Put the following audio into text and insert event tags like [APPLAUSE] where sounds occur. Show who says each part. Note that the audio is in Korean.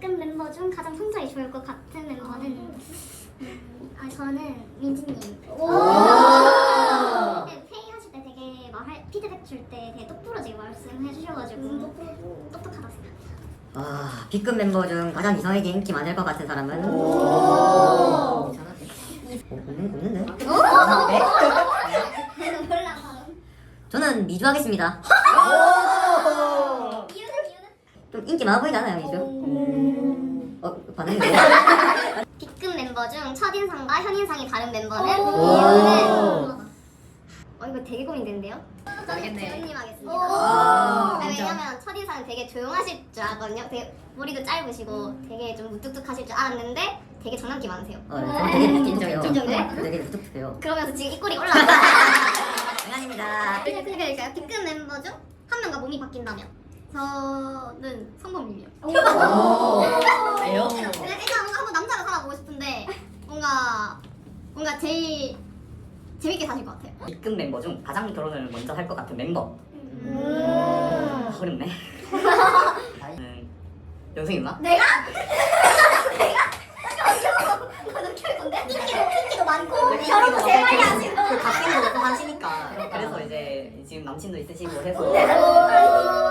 Speaker 1: B급 멤버 중 가장 성적이 좋을 것 같은 멤버는 음, 아 저는 민지님. 네, 회의 하실 때 되게 말할 피드백 줄 때 되게 똑부러지게 말씀해 주셔가지고 똑똑하다 생각.
Speaker 2: 아 B급 멤버 중 가장 이성에게 인기 많을 것 같은 사람은
Speaker 3: 오.
Speaker 2: 어, 없는, 없는데?
Speaker 1: 내가 [LAUGHS] 몰라.
Speaker 2: 저는 미주 하겠습니다 [LAUGHS]
Speaker 1: 이유는 이유는
Speaker 2: 좀 인기 많아 보이잖아요 미주 어 반응이 왜?
Speaker 1: B급 [LAUGHS] 멤버 중 첫인상과 현인상이 다른 멤버는
Speaker 3: 오.
Speaker 1: 이유는 어 이거 되게 고민되는데요?
Speaker 3: 모르겠네.
Speaker 1: 재훈님 하겠습니다.
Speaker 3: 오.
Speaker 1: 아,
Speaker 3: 진짜.
Speaker 1: 왜냐면 첫인상은 되게 조용하실 줄 알았거든요. 되게 머리도 짧으시고 되게 좀 무뚝뚝하실 줄 알았는데 되게 장난기 많으세요.
Speaker 2: 어, 저 되게 인정해요
Speaker 1: 인정해?
Speaker 2: 되게 무뚝뚝해요
Speaker 1: 그러면서 지금 입꼬리 올라왔어요. [LAUGHS]
Speaker 2: 장난입니다
Speaker 1: 그러니까 B급 멤버 중 한 명과 몸이 바뀐다면 저는 성범님이요. [LAUGHS]
Speaker 3: 왜요?
Speaker 1: 일단 뭔가 한번 남자로 살아보고 싶은데 뭔가 뭔가 제일 재밌게 사실 것 같아요.
Speaker 4: B급 멤버 중 가장 결혼을 먼저 할 것 같은 멤버.
Speaker 1: 음.
Speaker 4: 아, 어렵네. [LAUGHS]
Speaker 1: 인기도 많고. 결혼도 제일 하시고
Speaker 4: 그 갓생도 또 하시니까. 그래서 이제 지금 남친도 있으시고 해서.
Speaker 1: 오.